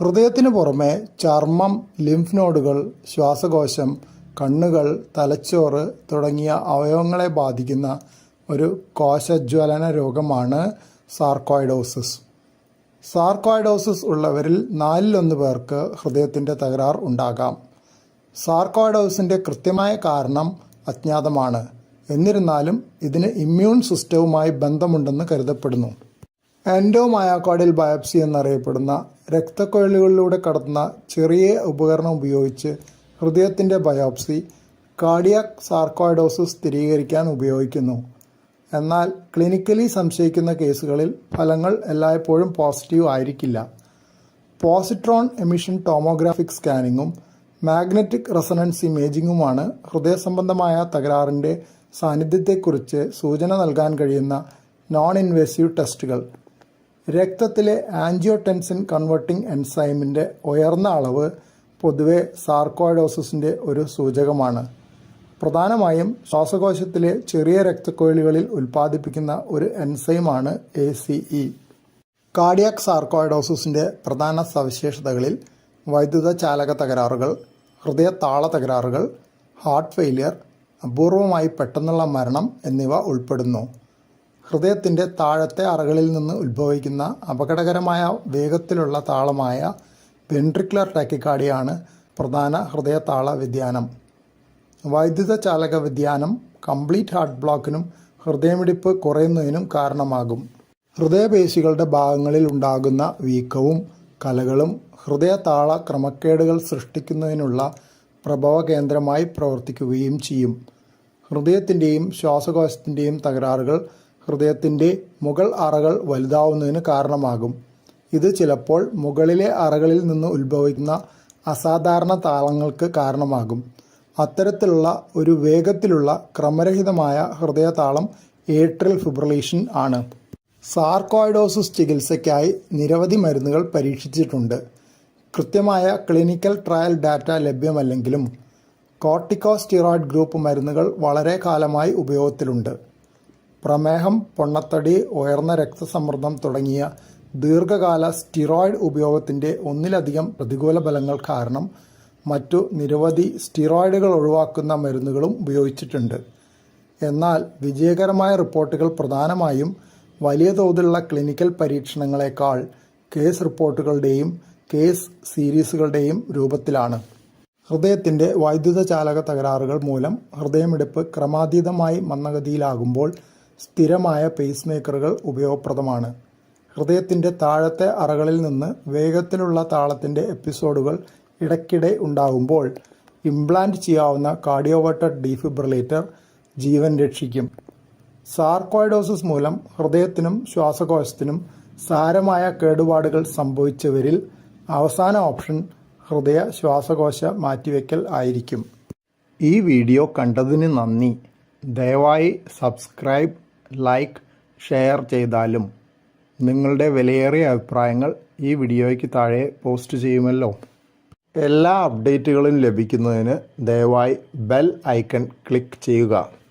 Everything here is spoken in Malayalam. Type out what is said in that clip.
ഹൃദയത്തിന് പുറമെ ചർമ്മം ലിംഫ് നോഡുകൾ ശ്വാസകോശം കണ്ണുകൾ തലച്ചോറ് തുടങ്ങിയ അവയവങ്ങളെ ബാധിക്കുന്ന ഒരു കോശജ്വലന രോഗമാണ് സാർക്കോയിഡോസിസ് സാർക്കോയിഡോസിസ് ഉള്ളവരിൽ നാലിലൊന്ന് പേർക്ക് ഹൃദയത്തിന്റെ തകരാർ ഉണ്ടാകാം. സാർക്കോയിഡോസിന്റെ കൃത്യമായ കാരണം അജ്ഞാതമാണ്. എന്നിരുന്നാലും ഇതിന് ഇമ്മ്യൂൺ സിസ്റ്റവുമായി ബന്ധമുണ്ടെന്ന് കരുതപ്പെടുന്നു. എൻഡോമയോകാർഡിയൽ ബയോപ്സി എന്നറിയപ്പെടുന്ന രക്തക്കൊഴലുകളിലൂടെ കടത്തുന്ന ചെറിയ ഉപകരണം ഉപയോഗിച്ച് ഹൃദയത്തിന്റെ ബയോപ്സി കാർഡിയാക് സാർക്കോയിഡോസിസ് സ്ഥിരീകരിക്കാൻ ഉപയോഗിക്കുന്നു. എന്നാൽ ക്ലിനിക്കലി സംശയിക്കുന്ന കേസുകളിൽ ഫലങ്ങൾ എല്ലായ്പ്പോഴും പോസിറ്റീവ് ആയിരിക്കില്ല. പോസിട്രോൺ എമിഷൻ ടോമോഗ്രാഫിക് സ്കാനിങ്ങും മാഗ്നറ്റിക് റെസണൻസ് ഇമേജിങ്ങുമാണ് ഹൃദയ സംബന്ധമായ തകരാറിന്റെ സാന്നിധ്യത്തെക്കുറിച്ച് സൂചന നൽകാൻ കഴിയുന്ന നോൺ ഇൻവേസീവ് ടെസ്റ്റുകൾ. രക്തത്തിലെ ആൻജിയോടെൻസിൻ കൺവെർട്ടിംഗ് എൻസൈമിന്റെ ഉയർന്ന അളവ് പൊതുവെ സാർക്കോയിഡോസിന്റെ ഒരു സൂചകമാണ്. പ്രധാനമായും ശ്വാസകോശത്തിലെ ചെറിയ രക്തക്കുഴലുകളിൽ ഉൽപ്പാദിപ്പിക്കുന്ന ഒരു എൻസൈമാണ് എ സി ഇ കാർഡിയാക് സാർക്കോയിഡോസിന്റെ പ്രധാന സവിശേഷതകളിൽ വൈദ്യുത ചാലക തകരാറുകൾ ഹൃദയ താള തകരാറുകൾ ഹാർട്ട് ഫെയിലിയർ അപൂർവമായി പെട്ടെന്നുള്ള മരണം എന്നിവ ഉൾപ്പെടുന്നു. ഹൃദയത്തിന്റെ താഴത്തെ അറകളിൽ നിന്ന് ഉത്ഭവിക്കുന്ന അപകടകരമായ വേഗത്തിലുള്ള താളമായ വെൻട്രിക്കുലർ ടാക്കിക്കാർഡിയാണ് പ്രധാന ഹൃദയതാള വ്യതിയാനം. വൈദ്യുത ചാലക വ്യതിയാനം കംപ്ലീറ്റ് ഹാർട്ട് ബ്ലോക്കിനും ഹൃദയമിടിപ്പ് കുറയുന്നതിനും കാരണമാകും. ഹൃദയപേശികളുടെ ഭാഗങ്ങളിൽ ഉണ്ടാകുന്ന വീക്കവും കലകളും ഹൃദയതാള ക്രമക്കേടുകൾ സൃഷ്ടിക്കുന്നതിനുള്ള പ്രഭവ കേന്ദ്രമായി പ്രവർത്തിക്കുകയും ചെയ്യും. ഹൃദയത്തിന്റെയും ശ്വാസകോശത്തിന്റെയും തകരാറുകൾ ഹൃദയത്തിന്റെ മുകൾ അറകൾ വലുതാവുന്നതിന് കാരണമാകും. ഇത് ചിലപ്പോൾ മുകളിലെ അറകളിൽ നിന്ന് ഉത്ഭവിക്കുന്ന അസാധാരണ താളങ്ങൾക്ക് കാരണമാകും. അത്തരത്തിലുള്ള ഒരു വേഗത്തിലുള്ള ക്രമരഹിതമായ ഹൃദയതാളം ഏട്രിയൽ ഫിബ്രലേഷൻ ആണ്. സാർക്കോയിഡോസിസ് ചികിത്സയ്ക്കായി നിരവധി മരുന്നുകൾ പരീക്ഷിച്ചിട്ടുണ്ട്. കൃത്യമായ ക്ലിനിക്കൽ ട്രയൽ ഡാറ്റ ലഭ്യമല്ലെങ്കിലും കോർട്ടിക്കോസ്റ്റിറോയിഡ് ഗ്രൂപ്പ് മരുന്നുകൾ വളരെ കാലമായി ഉപയോഗത്തിലുണ്ട്. പ്രമേഹം പൊണ്ണത്തടി ഉയർന്ന രക്തസമ്മർദ്ദം തുടങ്ങിയ ദീർഘകാല സ്റ്റിറോയിഡ് ഉപയോഗത്തിന്റെ ഒന്നിലധികം പ്രതികൂല ഫലങ്ങൾ കാരണം മറ്റു നിരവധി സ്റ്റിറോയിഡുകൾ ഒഴിവാക്കുന്ന മരുന്നുകളും ഉപയോഗിച്ചിട്ടുണ്ട്. എന്നാൽ വിജയകരമായ റിപ്പോർട്ടുകൾ പ്രധാനമായും വലിയ തോതിലുള്ള ക്ലിനിക്കൽ പരീക്ഷണങ്ങളെക്കാൾ കേസ് റിപ്പോർട്ടുകളുടെയും കേസ് സീരീസുകളുടെയും രൂപത്തിലാണ്. ഹൃദയത്തിന്റെ വൈദ്യുത ചാലക തകരാറുകൾ മൂലം ഹൃദയമിടിപ്പ് ക്രമാതീതമായി മന്ദഗതിയിലാകുമ്പോൾ സ്ഥിരമായ പേസ് മേക്കറുകൾ ഉപയോഗപ്രദമാണ്. ഹൃദയത്തിന്റെ താഴത്തെ അറകളിൽ നിന്ന് വേഗത്തിലുള്ള താളത്തിന്റെ എപ്പിസോഡുകൾ ഇടയ്ക്കിടെ ഉണ്ടാകുമ്പോൾ ഇംപ്ലാന്റ് ചെയ്യാവുന്ന കാർഡിയോവട്ടഡ് ഡീഫിബ്രിലേറ്റർ ജീവൻ രക്ഷിക്കും. സാർക്കോയിഡോസിസ് മൂലം ഹൃദയത്തിനും ശ്വാസകോശത്തിനും സാരമായ കേടുപാടുകൾ സംഭവിച്ചവരിൽ അവസാന ഓപ്ഷൻ ഹൃദയ ശ്വാസകോശ മാറ്റിവെക്കൽ ആയിരിക്കും. ഈ വീഡിയോ കണ്ടതിന് നന്ദി. ദയവായി സബ്സ്ക്രൈബ് ലൈക്ക് ഷെയർ ചെയ്താലും നിങ്ങളുടെ വിലയേറിയ അഭിപ്രായങ്ങൾ ഈ വീഡിയോയ്ക്ക് താഴെ പോസ്റ്റ് ചെയ്യുമല്ലോ. എല്ലാ അപ്ഡേറ്റുകളും ലഭിക്കുന്നതിന് ദയവായി ബെൽ ഐക്കൺ ക്ലിക്ക് ചെയ്യുക.